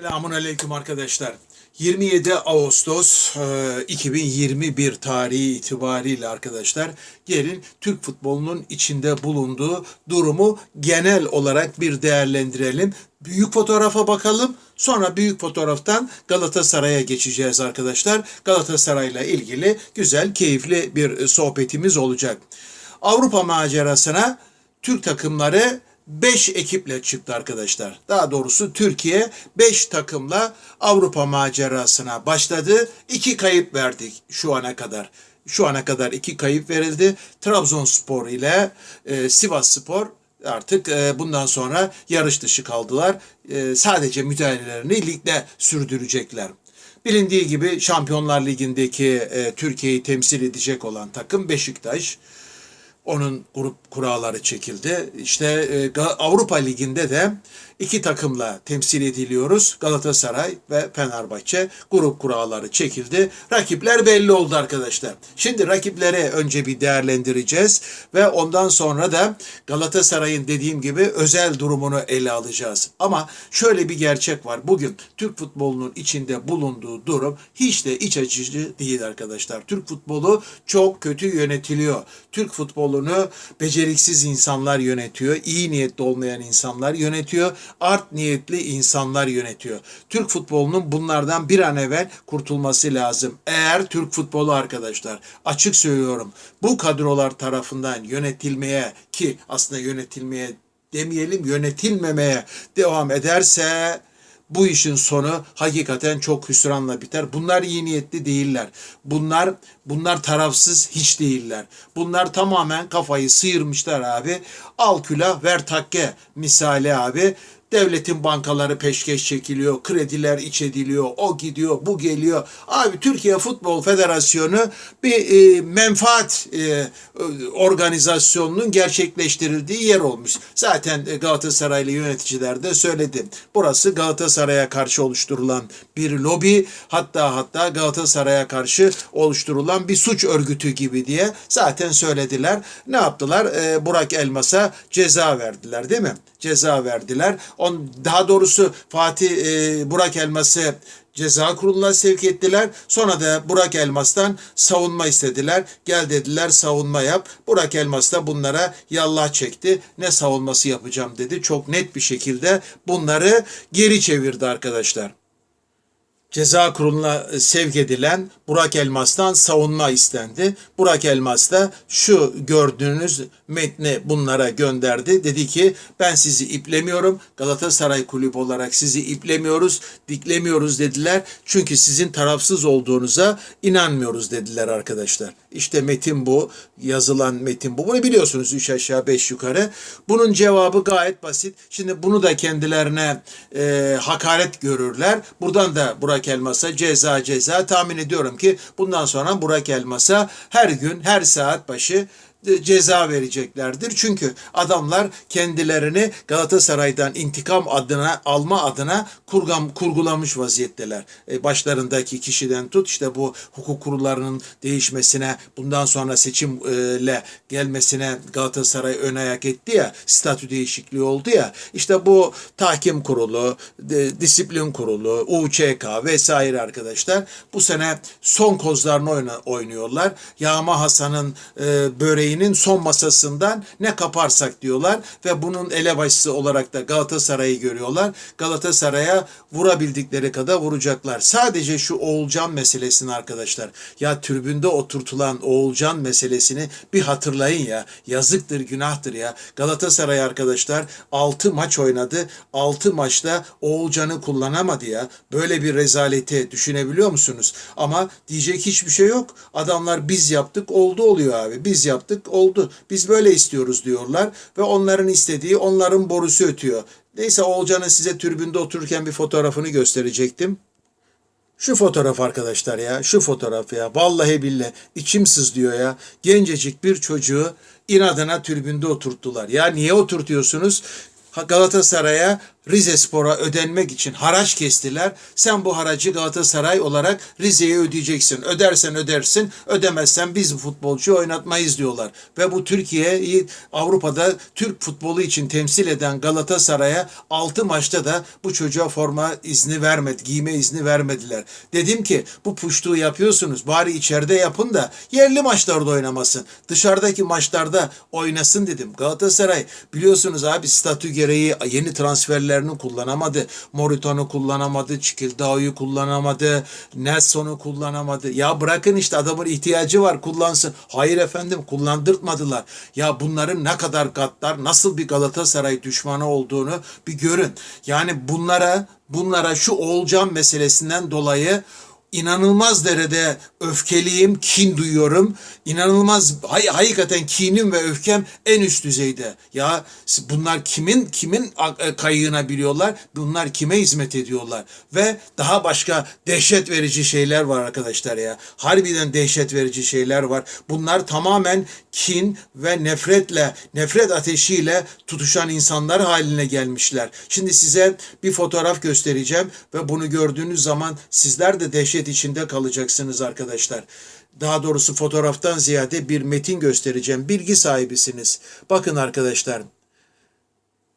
Selamun Aleyküm arkadaşlar. 27 Ağustos e, 2021 tarihi itibariyle arkadaşlar gelin Türk futbolunun içinde bulunduğu durumu genel olarak bir değerlendirelim. Büyük fotoğrafa bakalım. Sonra büyük fotoğraftan Galatasaray'a geçeceğiz arkadaşlar. Galatasaray'la ilgili güzel, keyifli bir sohbetimiz olacak. Avrupa macerasına Türk takımları 5 ekiple çıktı arkadaşlar. Daha doğrusu Türkiye 5 takımla Avrupa macerasına başladı. 2 kayıp verdik şu ana kadar. Şu ana kadar 2 kayıp verildi. Trabzonspor ile e, Sivas Spor artık e, bundan sonra yarış dışı kaldılar. E, sadece müdahalelerini ligde sürdürecekler. Bilindiği gibi Şampiyonlar Ligi'ndeki e, Türkiye'yi temsil edecek olan takım Beşiktaş. Onun grup kuralları çekildi. İşte e, Avrupa Ligi'nde de iki takımla temsil ediliyoruz. Galatasaray ve Fenerbahçe grup kuralları çekildi. Rakipler belli oldu arkadaşlar. Şimdi rakipleri önce bir değerlendireceğiz ve ondan sonra da Galatasaray'ın dediğim gibi özel durumunu ele alacağız. Ama şöyle bir gerçek var. Bugün Türk futbolunun içinde bulunduğu durum hiç de iç açıcı değil arkadaşlar. Türk futbolu çok kötü yönetiliyor. Türk futbolunu beceriksiz insanlar yönetiyor. iyi niyetli olmayan insanlar yönetiyor. Art niyetli insanlar yönetiyor. Türk futbolunun bunlardan bir an evvel kurtulması lazım. Eğer Türk futbolu arkadaşlar açık söylüyorum bu kadrolar tarafından yönetilmeye ki aslında yönetilmeye demeyelim yönetilmemeye devam ederse bu işin sonu hakikaten çok hüsranla biter. Bunlar iyi niyetli değiller. Bunlar bunlar tarafsız hiç değiller. Bunlar tamamen kafayı sıyırmışlar abi. Al külah ver takke misali abi. Devletin bankaları peşkeş çekiliyor, krediler iç ediliyor, o gidiyor, bu geliyor. Abi Türkiye Futbol Federasyonu bir e, menfaat e, organizasyonunun gerçekleştirildiği yer olmuş. Zaten e, Galatasaraylı yöneticiler de söyledi. Burası Galatasaray'a karşı oluşturulan bir lobi, hatta hatta Galatasaray'a karşı oluşturulan bir suç örgütü gibi diye zaten söylediler. Ne yaptılar? E, Burak Elmas'a ceza verdiler değil mi? Ceza verdiler. On, daha doğrusu Fatih e, Burak Elmas'ı ceza kuruluna sevk ettiler. Sonra da Burak Elmas'tan savunma istediler. Gel dediler savunma yap. Burak Elmas da bunlara yallah çekti. Ne savunması yapacağım dedi. Çok net bir şekilde bunları geri çevirdi arkadaşlar ceza kuruluna sevk edilen Burak Elmas'tan savunma istendi. Burak Elmas da şu gördüğünüz metni bunlara gönderdi. Dedi ki ben sizi iplemiyorum. Galatasaray kulübü olarak sizi iplemiyoruz, diklemiyoruz dediler. Çünkü sizin tarafsız olduğunuza inanmıyoruz dediler arkadaşlar. İşte metin bu. Yazılan metin bu. Bunu biliyorsunuz üç aşağı beş yukarı. Bunun cevabı gayet basit. Şimdi bunu da kendilerine e, hakaret görürler. Buradan da Burak Elmas'a ceza ceza tahmin ediyorum ki bundan sonra Burak Elmas'a her gün her saat başı ceza vereceklerdir. Çünkü adamlar kendilerini Galatasaray'dan intikam adına alma adına kurgam, kurgulamış vaziyetteler. E, başlarındaki kişiden tut işte bu hukuk kurullarının değişmesine bundan sonra seçimle gelmesine Galatasaray ön ayak etti ya statü değişikliği oldu ya işte bu tahkim kurulu, disiplin kurulu, UÇK vesaire arkadaşlar bu sene son kozlarını oynuyorlar. Yağma Hasan'ın e, böreğinin son masasından ne kaparsak diyorlar ve bunun elebaşısı olarak da Galatasaray'ı görüyorlar. Galatasaray'a vurabildikleri kadar vuracaklar. Sadece şu Oğulcan meselesini arkadaşlar. Ya tribünde oturtulan Oğulcan meselesini bir hatırlayın ya. Yazıktır, günahtır ya. Galatasaray arkadaşlar 6 maç oynadı. 6 maçta Oğulcan'ı kullanamadı ya. Böyle bir rezaleti düşünebiliyor musunuz? Ama diyecek hiçbir şey yok. Adamlar biz yaptık oldu oluyor abi. Biz yaptık oldu. Biz böyle istiyoruz diyorlar ve onların istediği onların borusu ötüyor. Neyse Oğulcan'ın size tribünde otururken bir fotoğrafını gösterecektim. Şu fotoğraf arkadaşlar ya, şu fotoğraf ya. Vallahi billahi içim sızlıyor ya. Gencecik bir çocuğu inadına tribünde oturttular. Ya niye oturtuyorsunuz? Galatasaray'a Rize Spor'a ödenmek için haraç kestiler. Sen bu haracı Galatasaray olarak Rize'ye ödeyeceksin. Ödersen ödersin, ödemezsen biz bu futbolcuyu oynatmayız diyorlar. Ve bu Türkiye'yi Avrupa'da Türk futbolu için temsil eden Galatasaray'a 6 maçta da bu çocuğa forma izni vermedi, giyme izni vermediler. Dedim ki bu puştuğu yapıyorsunuz bari içeride yapın da yerli maçlarda oynamasın. Dışarıdaki maçlarda oynasın dedim. Galatasaray biliyorsunuz abi statü gereği yeni transferlerini kullanamadı. Moritano kullanamadı, Çikildao'yu kullanamadı, Nelson'u kullanamadı. Ya bırakın işte adamın ihtiyacı var kullansın. Hayır efendim kullandırtmadılar. Ya bunların ne kadar gaddar, nasıl bir Galatasaray düşmanı olduğunu bir görün. Yani bunlara bunlara şu Oğulcan meselesinden dolayı inanılmaz derecede öfkeliyim, kin duyuyorum. İnanılmaz, hay, hakikaten kinim ve öfkem en üst düzeyde. Ya bunlar kimin kimin a- kayığına biliyorlar? Bunlar kime hizmet ediyorlar? Ve daha başka dehşet verici şeyler var arkadaşlar ya. Harbiden dehşet verici şeyler var. Bunlar tamamen kin ve nefretle, nefret ateşiyle tutuşan insanlar haline gelmişler. Şimdi size bir fotoğraf göstereceğim ve bunu gördüğünüz zaman sizler de dehşet içinde kalacaksınız arkadaşlar. Daha doğrusu fotoğraftan ziyade bir metin göstereceğim. Bilgi sahibisiniz. Bakın arkadaşlar.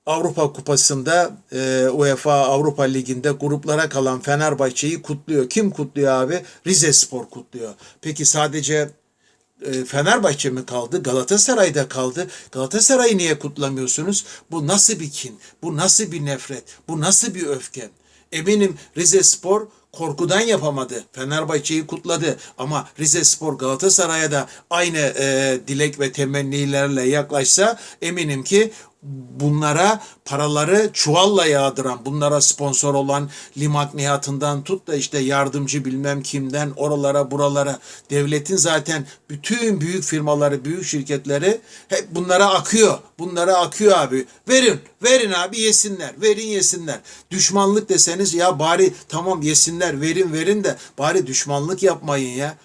Avrupa Kupası'nda e, UEFA Avrupa Ligi'nde gruplara kalan Fenerbahçe'yi kutluyor. Kim kutluyor abi? Rize Spor kutluyor. Peki sadece e, Fenerbahçe mi kaldı? Galatasaray'da kaldı. Galatasaray'ı niye kutlamıyorsunuz? Bu nasıl bir kin? Bu nasıl bir nefret? Bu nasıl bir öfke? Eminim Rize Spor korkudan yapamadı. Fenerbahçe'yi kutladı ama Rize Spor Galatasaray'a da aynı e, dilek ve temennilerle yaklaşsa eminim ki bunlara paraları çuvalla yağdıran, bunlara sponsor olan Limak Nihat'ından tut da işte yardımcı bilmem kimden oralara buralara devletin zaten bütün büyük firmaları, büyük şirketleri hep bunlara akıyor. Bunlara akıyor abi. Verin, verin abi yesinler. Verin yesinler. Düşmanlık deseniz ya bari tamam yesinler, verin verin de bari düşmanlık yapmayın ya.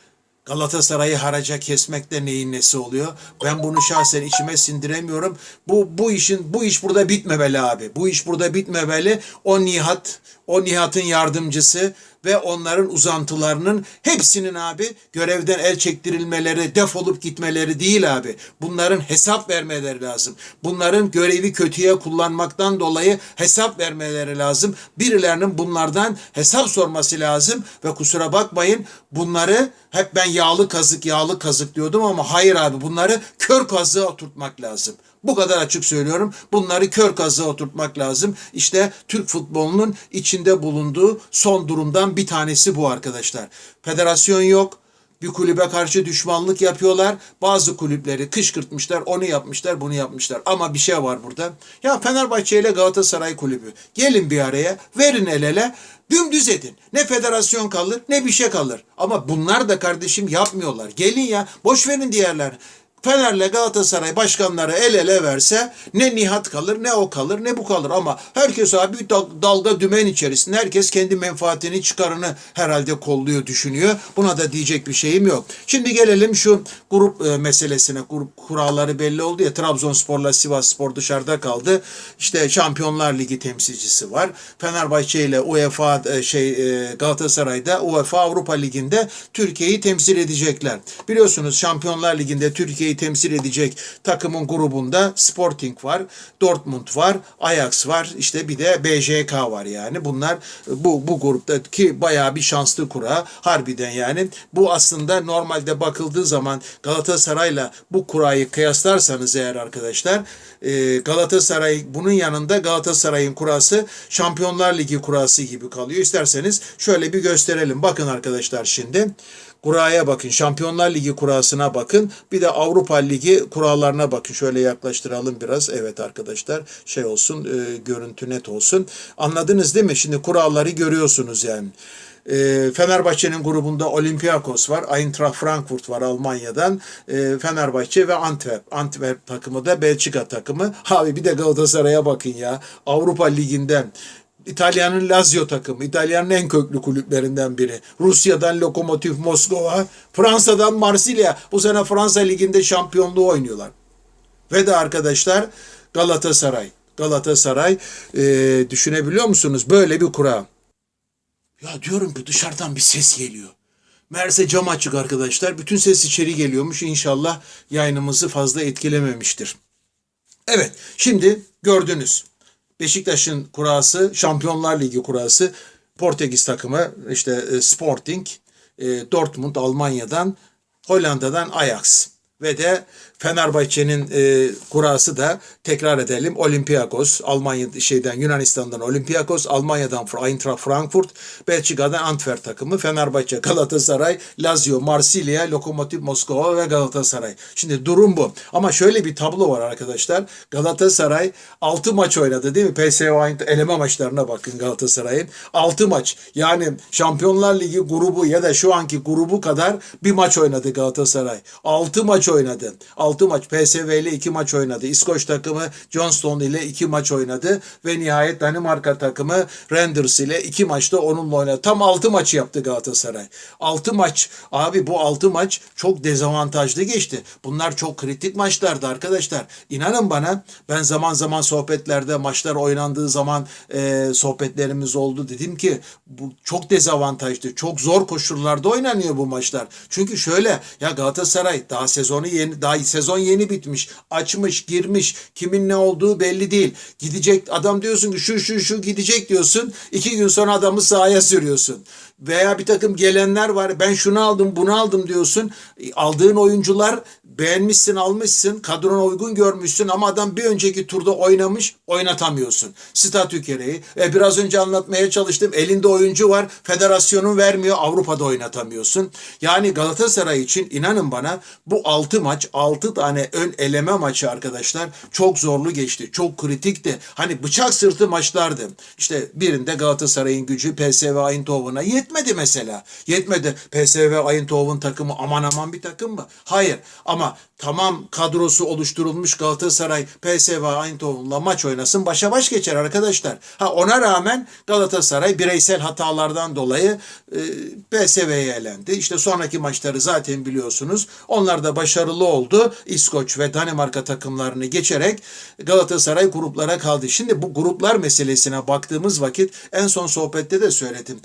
Galatasaray'ı haraca kesmekte neyin nesi oluyor? Ben bunu şahsen içime sindiremiyorum. Bu bu işin bu iş burada bitmemeli abi. Bu iş burada bitmemeli. O Nihat, o Nihat'ın yardımcısı ve onların uzantılarının hepsinin abi görevden el çektirilmeleri, defolup gitmeleri değil abi. Bunların hesap vermeleri lazım. Bunların görevi kötüye kullanmaktan dolayı hesap vermeleri lazım. Birilerinin bunlardan hesap sorması lazım ve kusura bakmayın bunları hep ben yağlı kazık yağlı kazık diyordum ama hayır abi bunları kör kazığa oturtmak lazım. Bu kadar açık söylüyorum. Bunları kör kazığa oturtmak lazım. İşte Türk futbolunun içinde bulunduğu son durumdan bir tanesi bu arkadaşlar. Federasyon yok. Bir kulübe karşı düşmanlık yapıyorlar. Bazı kulüpleri kışkırtmışlar, onu yapmışlar, bunu yapmışlar. Ama bir şey var burada. Ya Fenerbahçe ile Galatasaray kulübü. Gelin bir araya, verin el ele. Dümdüz edin. Ne federasyon kalır ne bir şey kalır. Ama bunlar da kardeşim yapmıyorlar. Gelin ya boş verin diğerler. Fener'le Galatasaray başkanları el ele verse ne Nihat kalır ne o kalır ne bu kalır ama herkes abi dalga dümen içerisinde herkes kendi menfaatini çıkarını herhalde kolluyor düşünüyor. Buna da diyecek bir şeyim yok. Şimdi gelelim şu grup e, meselesine. Grup kuralları belli oldu ya Trabzonspor'la Sivasspor dışarıda kaldı. İşte Şampiyonlar Ligi temsilcisi var. Fenerbahçe ile UEFA e, şey e, Galatasaray'da UEFA Avrupa Ligi'nde Türkiye'yi temsil edecekler. Biliyorsunuz Şampiyonlar Ligi'nde Türkiye'yi temsil edecek takımın grubunda Sporting var, Dortmund var, Ajax var, işte bir de BJK var yani. Bunlar bu bu gruptaki bayağı bir şanslı kura. Harbiden yani bu aslında normalde bakıldığı zaman Galatasaray'la bu kurayı kıyaslarsanız eğer arkadaşlar e, Galatasaray bunun yanında Galatasaray'ın kurası Şampiyonlar Ligi kurası gibi kalıyor. İsterseniz şöyle bir gösterelim. Bakın arkadaşlar şimdi. Kuraya bakın. Şampiyonlar Ligi kurasına bakın. Bir de Avrupa Ligi kurallarına bakın. Şöyle yaklaştıralım biraz. Evet arkadaşlar şey olsun e, görüntü net olsun. Anladınız değil mi? Şimdi kuralları görüyorsunuz yani. E, Fenerbahçe'nin grubunda Olympiakos var. Eintracht Frankfurt var Almanya'dan. E, Fenerbahçe ve Antwerp. Antwerp takımı da Belçika takımı. Abi bir de Galatasaray'a bakın ya. Avrupa Ligi'nden İtalya'nın Lazio takımı, İtalya'nın en köklü kulüplerinden biri. Rusya'dan Lokomotiv Moskova, Fransa'dan Marsilya. Bu sene Fransa Ligi'nde şampiyonluğu oynuyorlar. Ve de arkadaşlar Galatasaray. Galatasaray. Ee, düşünebiliyor musunuz? Böyle bir kura. Ya diyorum ki dışarıdan bir ses geliyor. Meğerse cam açık arkadaşlar. Bütün ses içeri geliyormuş. İnşallah yayınımızı fazla etkilememiştir. Evet, şimdi gördünüz. Beşiktaş'ın kurası, Şampiyonlar Ligi kurası. Portekiz takımı işte e, Sporting, e, Dortmund Almanya'dan, Hollanda'dan Ajax ve de Fenerbahçe'nin e, kurası da tekrar edelim Olympiakos, Almanya şeyden Yunanistan'dan Olympiakos, Almanya'dan Eintracht Frankfurt, Belçika'dan Antwerp takımı, Fenerbahçe, Galatasaray, Lazio, Marsilya, Lokomotiv Moskova ve Galatasaray. Şimdi durum bu. Ama şöyle bir tablo var arkadaşlar. Galatasaray 6 maç oynadı değil mi? PSV eleme maçlarına bakın Galatasaray'ın. 6 maç. Yani Şampiyonlar Ligi grubu ya da şu anki grubu kadar bir maç oynadı Galatasaray. 6 maç oynadı. 6 maç PSV ile 2 maç oynadı. İskoç takımı Johnston ile 2 maç oynadı ve nihayet Danimarka takımı Renders ile 2 maçta onunla oynadı. Tam 6 maç yaptı Galatasaray. 6 maç abi bu 6 maç çok dezavantajlı geçti. Bunlar çok kritik maçlardı arkadaşlar. İnanın bana ben zaman zaman sohbetlerde maçlar oynandığı zaman e, sohbetlerimiz oldu. Dedim ki bu çok dezavantajlı. Çok zor koşullarda oynanıyor bu maçlar. Çünkü şöyle ya Galatasaray daha sezonu yeni daha sezon yeni bitmiş. Açmış, girmiş. Kimin ne olduğu belli değil. Gidecek adam diyorsun ki şu şu şu gidecek diyorsun. iki gün sonra adamı sahaya sürüyorsun. Veya bir takım gelenler var. Ben şunu aldım, bunu aldım diyorsun. E, Aldığın oyuncular beğenmişsin, almışsın. Kadrona uygun görmüşsün ama adam bir önceki turda oynamış, oynatamıyorsun. Statü gereği. E, biraz önce anlatmaya çalıştım. Elinde oyuncu var. Federasyonun vermiyor. Avrupa'da oynatamıyorsun. Yani Galatasaray için inanın bana bu 6 maç, 6 tane ön eleme maçı arkadaşlar çok zorlu geçti. Çok kritikti. Hani bıçak sırtı maçlardı. İşte birinde Galatasaray'ın gücü PSV Eindhoven'a yetmedi mesela. Yetmedi. PSV Eindhoven takımı aman aman bir takım mı? Hayır. Ama tamam kadrosu oluşturulmuş Galatasaray PSV Eindhoven'la maç oynasın başa baş geçer arkadaşlar. Ha ona rağmen Galatasaray bireysel hatalardan dolayı e, PSV'ye elendi. İşte sonraki maçları zaten biliyorsunuz. Onlar da başarılı oldu. İskoç ve Danimarka takımlarını geçerek Galatasaray gruplara kaldı. Şimdi bu gruplar meselesine baktığımız vakit en son sohbette de söyledim.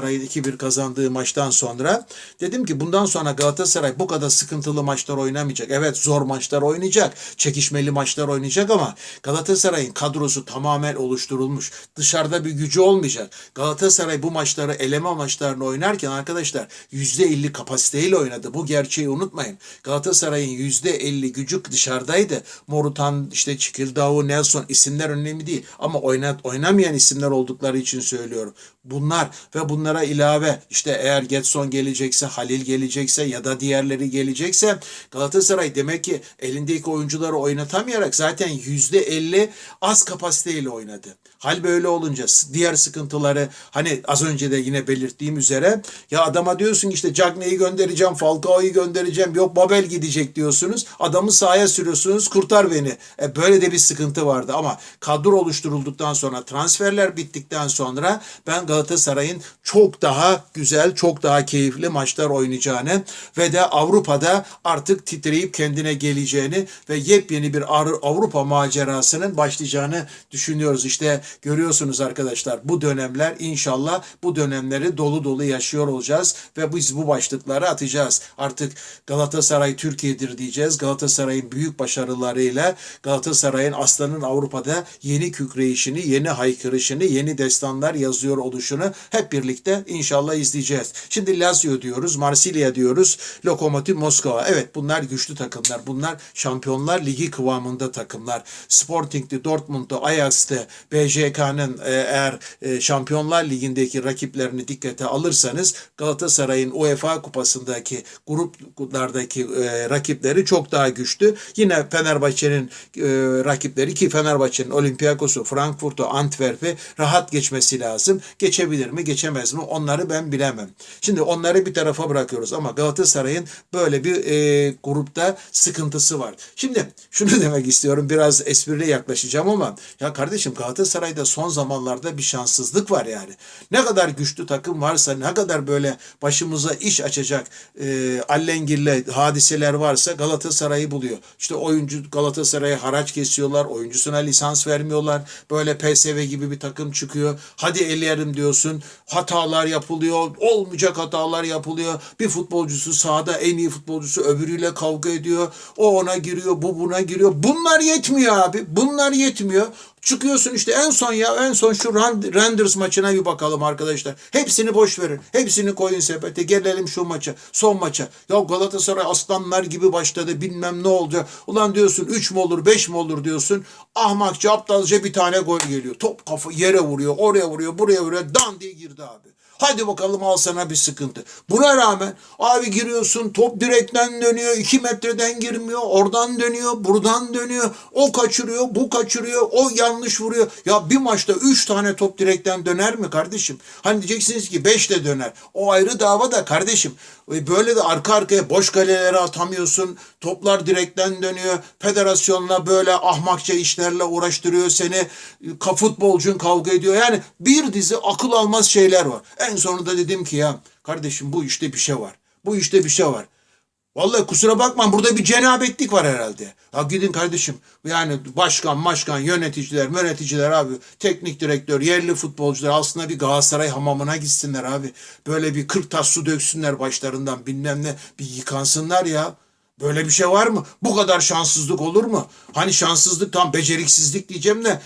Galatasaray'ın 2-1 kazandığı maçtan sonra dedim ki bundan sonra Galatasaray bu kadar sıkıntılı maçlar oynamayacak. Evet zor maçlar oynayacak. Çekişmeli maçlar oynayacak ama Galatasaray'ın kadrosu tamamen oluşturulmuş. Dışarıda bir gücü olmayacak. Galatasaray bu maçları eleme maçlarını oynarken arkadaşlar %50 kapasiteyle oynadı. Bu gerçeği unutmayın. Galatasaray'ın %50 gücü dışarıdaydı. Morutan, işte Çikirdao, Nelson isimler önemli değil. Ama oynat, oynamayan isimler oldukları için söylüyorum. Bunlar ve bunlara ilave işte eğer Getson gelecekse, Halil gelecekse ya da diğerleri gelecekse Galatasaray demek ki elindeki oyuncuları oynatamayarak zaten %50 az kapasiteyle oynadı. Hal böyle olunca diğer sıkıntıları hani az önce de yine belirttiğim üzere ya adama diyorsun işte Cagney'i göndereceğim, Falcao'yu göndereceğim, yok Babel gidecek diyorsunuz. Adamı sahaya sürüyorsunuz, kurtar beni. E böyle de bir sıkıntı vardı ama kadro oluşturulduktan sonra, transferler bittikten sonra ben Galatasaray'ın çok daha güzel, çok daha keyifli maçlar oynayacağını ve de Avrupa'da artık titreyip kendine geleceğini ve yepyeni bir Avrupa macerasının başlayacağını düşünüyoruz. İşte görüyorsunuz arkadaşlar bu dönemler inşallah bu dönemleri dolu dolu yaşıyor olacağız ve biz bu başlıkları atacağız. Artık Galatasaray Türkiye'dir diyeceğiz. Galatasaray'ın büyük başarılarıyla Galatasaray'ın aslanın Avrupa'da yeni kükreyişini, yeni haykırışını, yeni destanlar yazıyor oluşunu hep birlikte inşallah izleyeceğiz. Şimdi Lazio diyoruz, Marsilya diyoruz, Lokomotiv Moskova. Evet bunlar güçlü takımlar. Bunlar Şampiyonlar Ligi kıvamında takımlar. Sporting'di, Dortmund'du, Ajax'tı, BJK'nın e, eğer e, Şampiyonlar Ligi'ndeki rakiplerini dikkate alırsanız Galatasaray'ın UEFA kupasındaki gruplardaki e, rakipleri çok daha güçlü. Yine Fenerbahçe'nin rakipleri ki Fenerbahçe'nin Olympiakos'u, Frankfurt'u, Antwerp'i rahat geçmesi lazım. Geçebilir mi, geçemez mi? Onları ben bilemem. Şimdi onları bir tarafa bırakıyoruz ama Galatasaray'ın böyle bir e, grupta sıkıntısı var. Şimdi şunu demek istiyorum biraz esprili yaklaşacağım ama ya kardeşim Galatasaray Galatasaray'da son zamanlarda bir şanssızlık var yani. Ne kadar güçlü takım varsa, ne kadar böyle başımıza iş açacak e, allengirli hadiseler varsa Galatasaray'ı buluyor. İşte oyuncu Galatasaray'a haraç kesiyorlar, oyuncusuna lisans vermiyorlar. Böyle PSV gibi bir takım çıkıyor. Hadi eleyelim diyorsun. Hatalar yapılıyor, olmayacak hatalar yapılıyor. Bir futbolcusu sahada en iyi futbolcusu öbürüyle kavga ediyor. O ona giriyor, bu buna giriyor. Bunlar yetmiyor abi. Bunlar yetmiyor. Çıkıyorsun işte en son ya en son şu Renders maçına bir bakalım arkadaşlar. Hepsini boş verin. Hepsini koyun sepete. Gelelim şu maça. Son maça. Ya Galatasaray aslanlar gibi başladı. Bilmem ne oldu. Ulan diyorsun 3 mü olur 5 mi olur diyorsun. Ahmakça aptalca bir tane gol geliyor. Top kafa yere vuruyor. Oraya vuruyor. Buraya vuruyor. Dan diye girdi abi. Hadi bakalım al sana bir sıkıntı. Buna rağmen abi giriyorsun top direkten dönüyor. 2 metreden girmiyor. Oradan dönüyor. Buradan dönüyor. O kaçırıyor. Bu kaçırıyor. O yanlış vuruyor. Ya bir maçta 3 tane top direkten döner mi kardeşim? Hani diyeceksiniz ki 5 de döner. O ayrı dava da kardeşim. E Böyle de arka arkaya boş kalelere atamıyorsun. Toplar direkten dönüyor. Federasyonla böyle ahmakça işlerle uğraştırıyor seni. Ka futbolcun kavga ediyor. Yani bir dizi akıl almaz şeyler var. En sonunda dedim ki ya kardeşim bu işte bir şey var. Bu işte bir şey var. Vallahi kusura bakma burada bir cenabetlik var herhalde. Ya gidin kardeşim yani başkan, başkan, yöneticiler, yöneticiler abi, teknik direktör, yerli futbolcular aslında bir Galatasaray hamamına gitsinler abi. Böyle bir 40 tas su döksünler başlarından bilmem ne bir yıkansınlar ya. Böyle bir şey var mı? Bu kadar şanssızlık olur mu? Hani şanssızlık tam beceriksizlik diyeceğim de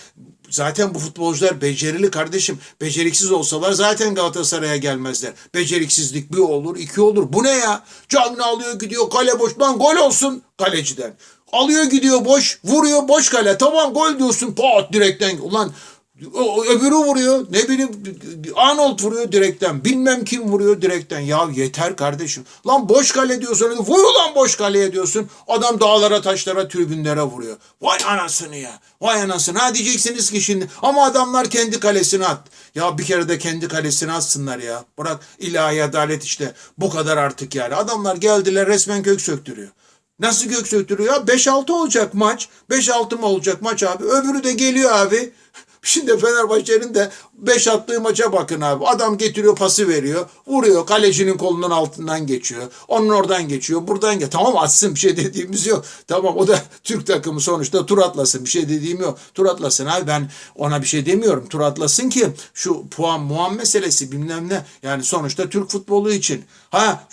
Zaten bu futbolcular becerili kardeşim. Beceriksiz olsalar zaten Galatasaray'a gelmezler. Beceriksizlik bir olur, iki olur. Bu ne ya? Canını alıyor gidiyor kale boş. Lan gol olsun kaleciden. Alıyor gidiyor boş, vuruyor boş kale. Tamam gol diyorsun pat direkten. Ulan o- öbürü vuruyor. Ne bileyim Arnold vuruyor direkten. Bilmem kim vuruyor direkten. Ya yeter kardeşim. Lan boş kale diyorsun. Vur ulan boş kaleye diyorsun. Adam dağlara taşlara tribünlere vuruyor. Vay anasını ya. Vay anasını. Ha diyeceksiniz ki şimdi. Ama adamlar kendi kalesine at. Ya bir kere de kendi kalesine atsınlar ya. Bırak ilahi adalet işte. Bu kadar artık yani. Adamlar geldiler resmen kök söktürüyor. Nasıl gök söktürüyor? 5-6 olacak maç. 5-6 mı olacak maç abi? Öbürü de geliyor abi. Şimdi Fenerbahçe'nin de 5 attığı maça bakın abi. Adam getiriyor pası veriyor. Vuruyor. Kalecinin kolunun altından geçiyor. Onun oradan geçiyor. Buradan geçiyor. Tamam atsın bir şey dediğimiz yok. Tamam o da Türk takımı sonuçta tur atlasın. Bir şey dediğim yok. Tur atlasın abi ben ona bir şey demiyorum. Tur atlasın ki şu puan muan meselesi bilmem ne. Yani sonuçta Türk futbolu için. Ha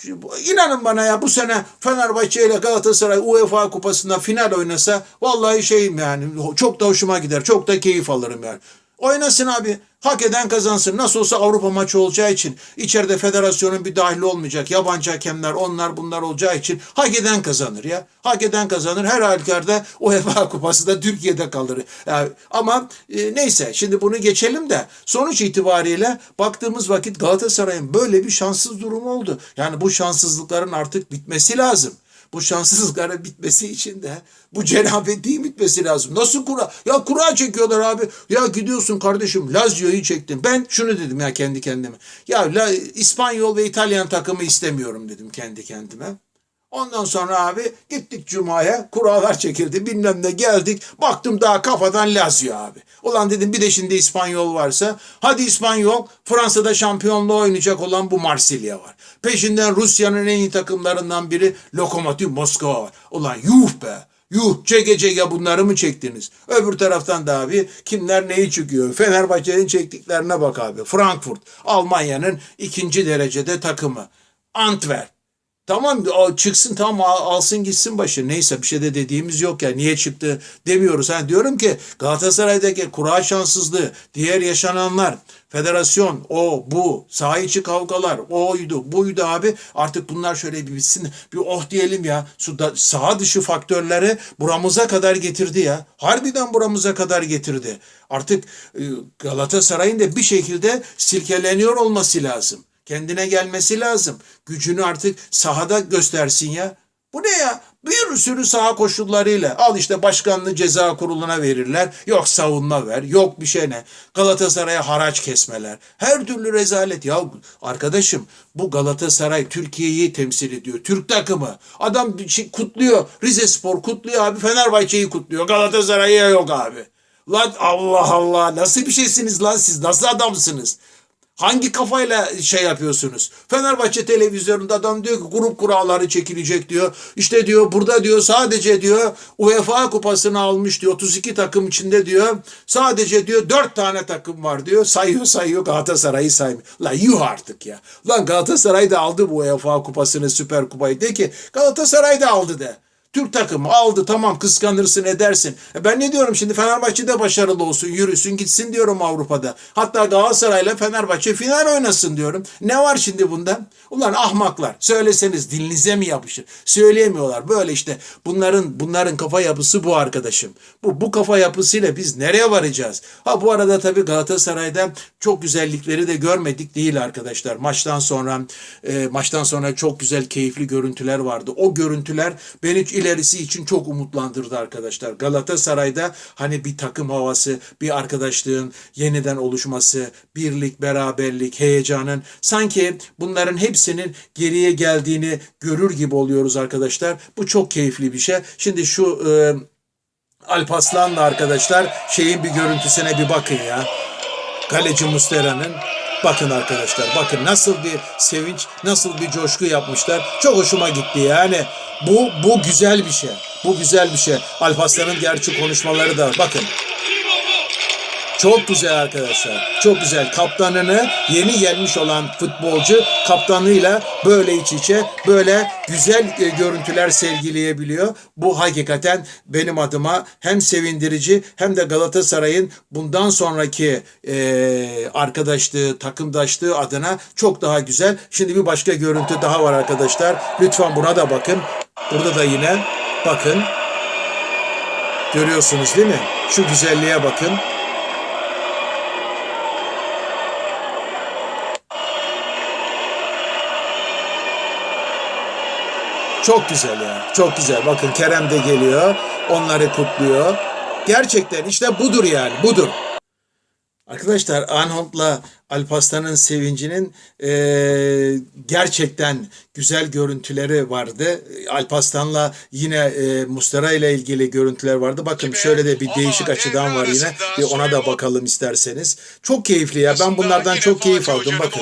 inanın bana ya bu sene Fenerbahçe ile Galatasaray UEFA kupasında final oynasa vallahi şeyim yani çok da hoşuma gider. Çok da keyif alırım yani. Oynasın abi. Hak eden kazansın. Nasıl olsa Avrupa maçı olacağı için içeride federasyonun bir dahili olmayacak. Yabancı hakemler onlar bunlar olacağı için hak eden kazanır ya. Hak eden kazanır. Her halükarda UEFA kupası da Türkiye'de kalır. Yani ama e, neyse şimdi bunu geçelim de sonuç itibariyle baktığımız vakit Galatasaray'ın böyle bir şanssız durumu oldu. Yani bu şanssızlıkların artık bitmesi lazım. Bu şanssızlıkların bitmesi için de bu cenabetliğin bitmesi lazım. Nasıl kura? Ya kura çekiyorlar abi. Ya gidiyorsun kardeşim Lazio'yu çektin. Ben şunu dedim ya kendi kendime. Ya La, İspanyol ve İtalyan takımı istemiyorum dedim kendi kendime. Ondan sonra abi gittik Cuma'ya kuralar çekildi bilmem ne geldik. Baktım daha kafadan Lazio abi. Ulan dedim bir de şimdi İspanyol varsa hadi İspanyol Fransa'da şampiyonluğu oynayacak olan bu Marsilya var. Peşinden Rusya'nın en iyi takımlarından biri Lokomotiv Moskova var. Ulan yuh be. Yuh çeke çeke bunları mı çektiniz? Öbür taraftan da abi kimler neyi çekiyor? Fenerbahçe'nin çektiklerine bak abi. Frankfurt Almanya'nın ikinci derecede takımı. Antwerp Tamam çıksın tamam al- alsın gitsin başı. Neyse bir şey de dediğimiz yok ya. Niye çıktı demiyoruz. Ha, diyorum ki Galatasaray'daki kura şanssızlığı, diğer yaşananlar, federasyon, o bu, saha içi kavgalar, oydu, buydu abi. Artık bunlar şöyle bir bitsin. Bir oh diyelim ya. Su da, saha dışı faktörleri buramıza kadar getirdi ya. Harbiden buramıza kadar getirdi. Artık e, Galatasaray'ın da bir şekilde silkeleniyor olması lazım. Kendine gelmesi lazım. Gücünü artık sahada göstersin ya. Bu ne ya? Bir sürü saha koşullarıyla. Al işte başkanlığı ceza kuruluna verirler. Yok savunma ver. Yok bir şey ne. Galatasaray'a haraç kesmeler. Her türlü rezalet. Ya arkadaşım bu Galatasaray Türkiye'yi temsil ediyor. Türk takımı. Adam şey kutluyor. Rize Spor kutluyor abi. Fenerbahçe'yi kutluyor. Galatasaray'a yok abi. Lan Allah Allah nasıl bir şeysiniz lan siz? Nasıl adamsınız? Hangi kafayla şey yapıyorsunuz? Fenerbahçe televizyonunda adam diyor ki grup kuralları çekilecek diyor. İşte diyor burada diyor sadece diyor UEFA kupasını almış diyor 32 takım içinde diyor. Sadece diyor 4 tane takım var diyor. Sayıyor sayıyor Galatasaray'ı saymıyor. Lan yuh artık ya. Lan Galatasaray da aldı bu UEFA kupasını Süper Kupayı de ki Galatasaray da aldı de. Türk takımı aldı tamam kıskanırsın edersin. E ben ne diyorum şimdi Fenerbahçe'de başarılı olsun yürüsün gitsin diyorum Avrupa'da. Hatta Galatasaray'la Fenerbahçe final oynasın diyorum. Ne var şimdi bunda? Ulan ahmaklar söyleseniz dilinize mi yapışır? Söyleyemiyorlar. Böyle işte bunların bunların kafa yapısı bu arkadaşım. Bu, bu kafa yapısıyla biz nereye varacağız? Ha bu arada tabii Galatasaray'da çok güzellikleri de görmedik değil arkadaşlar. Maçtan sonra e, maçtan sonra çok güzel keyifli görüntüler vardı. O görüntüler beni ilerisi için çok umutlandırdı arkadaşlar. Galatasaray'da hani bir takım havası, bir arkadaşlığın yeniden oluşması, birlik, beraberlik, heyecanın sanki bunların hepsinin geriye geldiğini görür gibi oluyoruz arkadaşlar. Bu çok keyifli bir şey. Şimdi şu e, Alpaslan'la arkadaşlar şeyin bir görüntüsüne bir bakın ya. Kaleci Mustera'nın bakın arkadaşlar bakın nasıl bir sevinç nasıl bir coşku yapmışlar. Çok hoşuma gitti yani. Bu bu güzel bir şey. Bu güzel bir şey. Alpaslan'ın gerçi konuşmaları da bakın. Çok güzel arkadaşlar. Çok güzel. Kaptanını yeni gelmiş olan futbolcu kaptanıyla böyle iç içe böyle güzel e, görüntüler sergileyebiliyor. Bu hakikaten benim adıma hem sevindirici hem de Galatasaray'ın bundan sonraki e, arkadaşlığı, takımdaşlığı adına çok daha güzel. Şimdi bir başka görüntü daha var arkadaşlar. Lütfen buna da bakın. Burada da yine bakın. Görüyorsunuz değil mi? Şu güzelliğe bakın. Çok güzel ya. Çok güzel. Bakın Kerem de geliyor. Onları kutluyor. Gerçekten işte budur yani. Budur. Arkadaşlar Anholt'la Alparslan'ın sevincinin eee, gerçekten güzel görüntüleri vardı. Alparslan'la yine eee Mustara ile ilgili görüntüler vardı. Bakın şöyle de bir değişik açıdan var yine. Bir ona da bakalım isterseniz. Çok keyifli ya. Ben bunlardan çok keyif aldım. Bakın.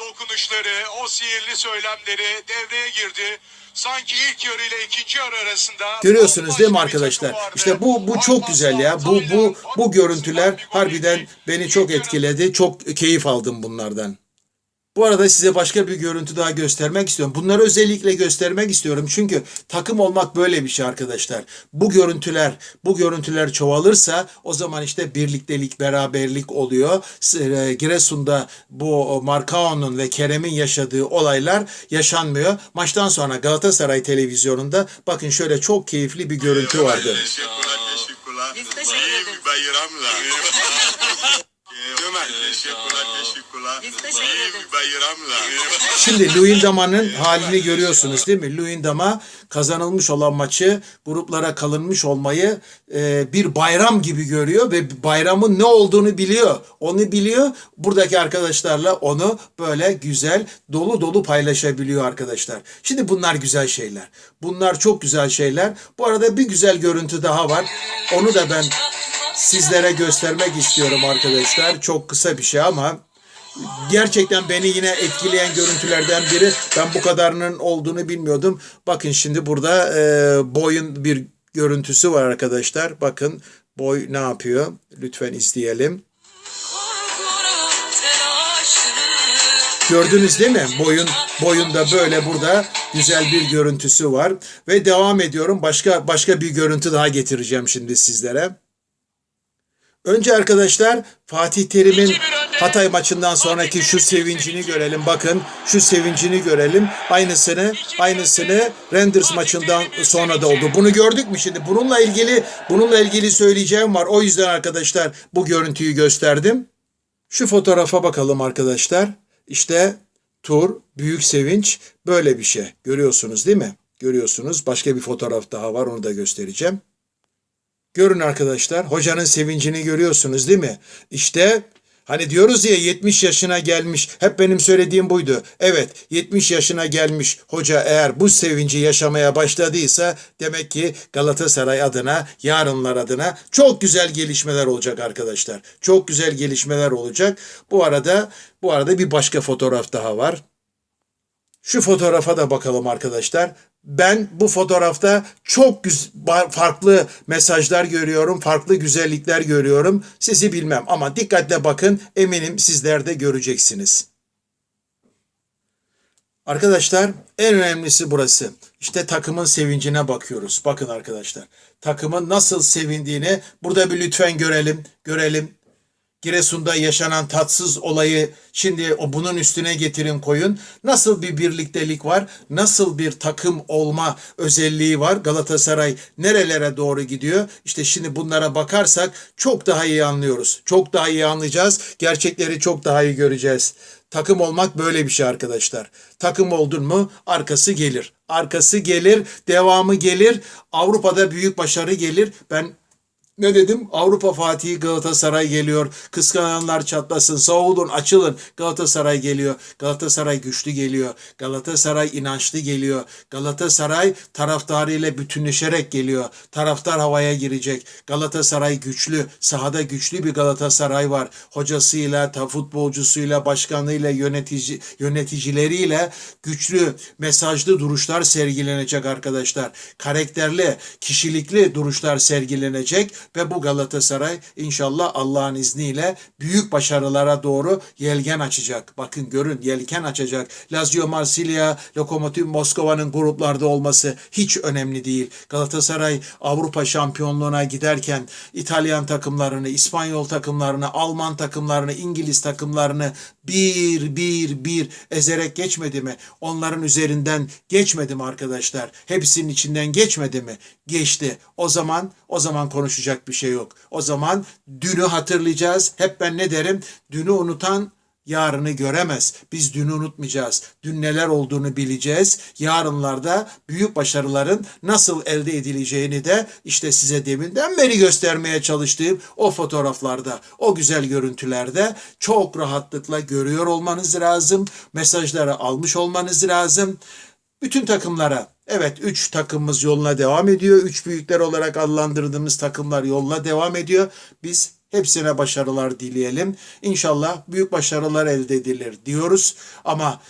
Dokunuşları, o sihirli söylemleri devreye girdi. Sanki ilk yarı ile ikinci yarı arasında Görüyorsunuz değil mi arkadaşlar? İşte bu bu çok güzel ya. Bu bu bu görüntüler harbiden beni çok etkiledi. Çok keyif aldım bunlardan. Bu arada size başka bir görüntü daha göstermek istiyorum. Bunları özellikle göstermek istiyorum. Çünkü takım olmak böyle bir şey arkadaşlar. Bu görüntüler, bu görüntüler çoğalırsa o zaman işte birliktelik, beraberlik oluyor. E, Giresun'da bu Markao'nun ve Kerem'in yaşadığı olaylar yaşanmıyor. Maçtan sonra Galatasaray televizyonunda bakın şöyle çok keyifli bir görüntü vardı. Teşekkürler, teşekkürler. Biz teşekkür ederiz. Ömer, teşekkürler, teşekkürler. Biz teşekkür İyi ederiz. bir bayramla. Şimdi Luyendama'nın halini görüyorsunuz değil mi? Luyendama kazanılmış olan maçı gruplara kalınmış olmayı e, bir bayram gibi görüyor ve bayramın ne olduğunu biliyor. Onu biliyor. Buradaki arkadaşlarla onu böyle güzel dolu dolu paylaşabiliyor arkadaşlar. Şimdi bunlar güzel şeyler. Bunlar çok güzel şeyler. Bu arada bir güzel görüntü daha var. Onu da ben sizlere göstermek istiyorum arkadaşlar. Çok kısa bir şey ama gerçekten beni yine etkileyen görüntülerden biri. Ben bu kadarının olduğunu bilmiyordum. Bakın şimdi burada e, boyun bir görüntüsü var arkadaşlar. Bakın boy ne yapıyor? Lütfen izleyelim. Gördünüz değil mi? Boyun boyunda böyle burada güzel bir görüntüsü var ve devam ediyorum. Başka başka bir görüntü daha getireceğim şimdi sizlere. Önce arkadaşlar Fatih Terim'in Hatay maçından sonraki şu sevincini görelim. Bakın şu sevincini görelim. Aynısını aynısını Renders maçından sonra da oldu. Bunu gördük mü şimdi? Bununla ilgili bununla ilgili söyleyeceğim var. O yüzden arkadaşlar bu görüntüyü gösterdim. Şu fotoğrafa bakalım arkadaşlar. İşte tur, büyük sevinç böyle bir şey. Görüyorsunuz değil mi? Görüyorsunuz. Başka bir fotoğraf daha var onu da göstereceğim. Görün arkadaşlar. Hocanın sevincini görüyorsunuz değil mi? İşte Hani diyoruz ya 70 yaşına gelmiş. Hep benim söylediğim buydu. Evet 70 yaşına gelmiş hoca eğer bu sevinci yaşamaya başladıysa demek ki Galatasaray adına, yarınlar adına çok güzel gelişmeler olacak arkadaşlar. Çok güzel gelişmeler olacak. Bu arada bu arada bir başka fotoğraf daha var. Şu fotoğrafa da bakalım arkadaşlar. Ben bu fotoğrafta çok farklı mesajlar görüyorum, farklı güzellikler görüyorum. Sizi bilmem ama dikkatle bakın, eminim sizler de göreceksiniz. Arkadaşlar en önemlisi burası. İşte takımın sevincine bakıyoruz. Bakın arkadaşlar. Takımın nasıl sevindiğini burada bir lütfen görelim. Görelim. Giresun'da yaşanan tatsız olayı şimdi o bunun üstüne getirin koyun. Nasıl bir birliktelik var? Nasıl bir takım olma özelliği var? Galatasaray nerelere doğru gidiyor? İşte şimdi bunlara bakarsak çok daha iyi anlıyoruz. Çok daha iyi anlayacağız. Gerçekleri çok daha iyi göreceğiz. Takım olmak böyle bir şey arkadaşlar. Takım oldun mu arkası gelir. Arkası gelir, devamı gelir. Avrupa'da büyük başarı gelir. Ben ne dedim? Avrupa Fatihi Galatasaray geliyor. Kıskananlar çatlasın. Soğudun, açılın. Galatasaray geliyor. Galatasaray güçlü geliyor. Galatasaray inançlı geliyor. Galatasaray taraftarıyla bütünleşerek geliyor. Taraftar havaya girecek. Galatasaray güçlü. Sahada güçlü bir Galatasaray var. Hocasıyla, futbolcusuyla, başkanıyla, yönetici yöneticileriyle güçlü, mesajlı duruşlar sergilenecek arkadaşlar. Karakterli, kişilikli duruşlar sergilenecek ve bu Galatasaray inşallah Allah'ın izniyle büyük başarılara doğru yelken açacak. Bakın görün yelken açacak. Lazio Marsilya, Lokomotiv Moskova'nın gruplarda olması hiç önemli değil. Galatasaray Avrupa şampiyonluğuna giderken İtalyan takımlarını, İspanyol takımlarını, Alman takımlarını, İngiliz takımlarını bir bir bir ezerek geçmedi mi? Onların üzerinden geçmedi mi arkadaşlar? Hepsinin içinden geçmedi mi? Geçti. O zaman o zaman konuşacak bir şey yok. O zaman dünü hatırlayacağız. Hep ben ne derim? Dünü unutan yarını göremez. Biz dünü unutmayacağız. Dün neler olduğunu bileceğiz. Yarınlarda büyük başarıların nasıl elde edileceğini de işte size deminden beri göstermeye çalıştığım o fotoğraflarda, o güzel görüntülerde çok rahatlıkla görüyor olmanız lazım. Mesajları almış olmanız lazım. Bütün takımlara evet 3 takımımız yoluna devam ediyor. 3 büyükler olarak adlandırdığımız takımlar yoluna devam ediyor. Biz hepsine başarılar dileyelim. İnşallah büyük başarılar elde edilir diyoruz. Ama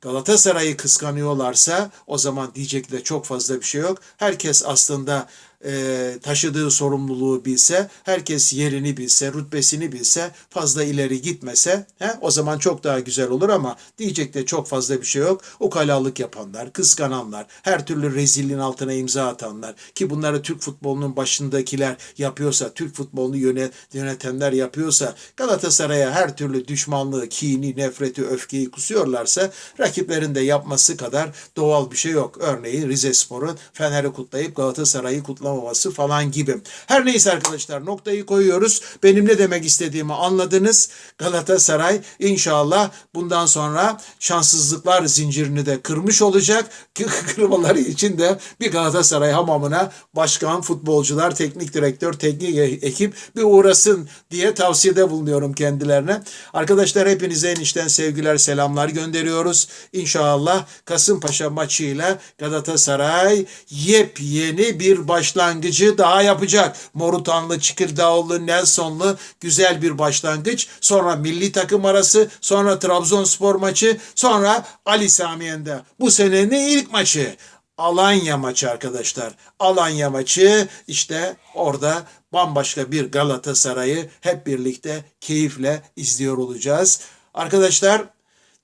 Galatasaray'ı kıskanıyorlarsa o zaman diyecek de çok fazla bir şey yok. Herkes aslında e, taşıdığı sorumluluğu bilse, herkes yerini bilse, rütbesini bilse, fazla ileri gitmese he, o zaman çok daha güzel olur ama diyecek de çok fazla bir şey yok. Ukalalık yapanlar, kıskananlar, her türlü rezilliğin altına imza atanlar ki bunları Türk futbolunun başındakiler yapıyorsa, Türk futbolunu yönet, yönetenler yapıyorsa, Galatasaray'a her türlü düşmanlığı, kini, nefreti, öfkeyi kusuyorlarsa rakiplerin de yapması kadar doğal bir şey yok. Örneğin Rize Spor'un Fener'i kutlayıp Galatasaray'ı kutlamaması falan gibi. Her neyse arkadaşlar noktayı koyuyoruz. Benim ne demek istediğimi anladınız. Galatasaray inşallah bundan sonra şanssızlıklar zincirini de kırmış olacak. Kırmaları için de bir Galatasaray hamamına başkan, futbolcular, teknik direktör, teknik ekip bir uğrasın diye tavsiyede bulunuyorum kendilerine. Arkadaşlar hepinize enişten sevgiler, selamlar gönderiyoruz. İnşallah Kasımpaşa maçıyla Galatasaray yepyeni bir başlangıcı daha yapacak. Morutanlı, Çıkırdağlı, Nelsonlu güzel bir başlangıç. Sonra milli takım arası, sonra Trabzonspor maçı, sonra Ali Samiyen'de. Bu senenin ilk maçı. Alanya maçı arkadaşlar. Alanya maçı işte orada bambaşka bir Galatasaray'ı hep birlikte keyifle izliyor olacağız. Arkadaşlar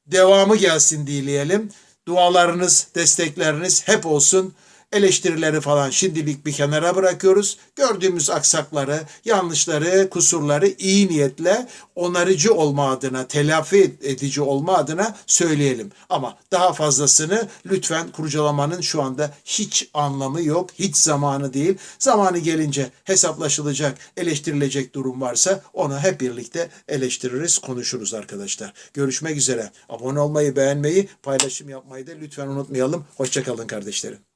devamı gelsin dileyelim. Dualarınız, destekleriniz hep olsun. Eleştirileri falan şimdilik bir kenara bırakıyoruz. Gördüğümüz aksakları, yanlışları, kusurları iyi niyetle onarıcı olma adına, telafi edici olma adına söyleyelim. Ama daha fazlasını lütfen kurcalamanın şu anda hiç anlamı yok, hiç zamanı değil. Zamanı gelince hesaplaşılacak, eleştirilecek durum varsa onu hep birlikte eleştiririz, konuşuruz arkadaşlar. Görüşmek üzere. Abone olmayı, beğenmeyi, paylaşım yapmayı da lütfen unutmayalım. Hoşçakalın kardeşlerim.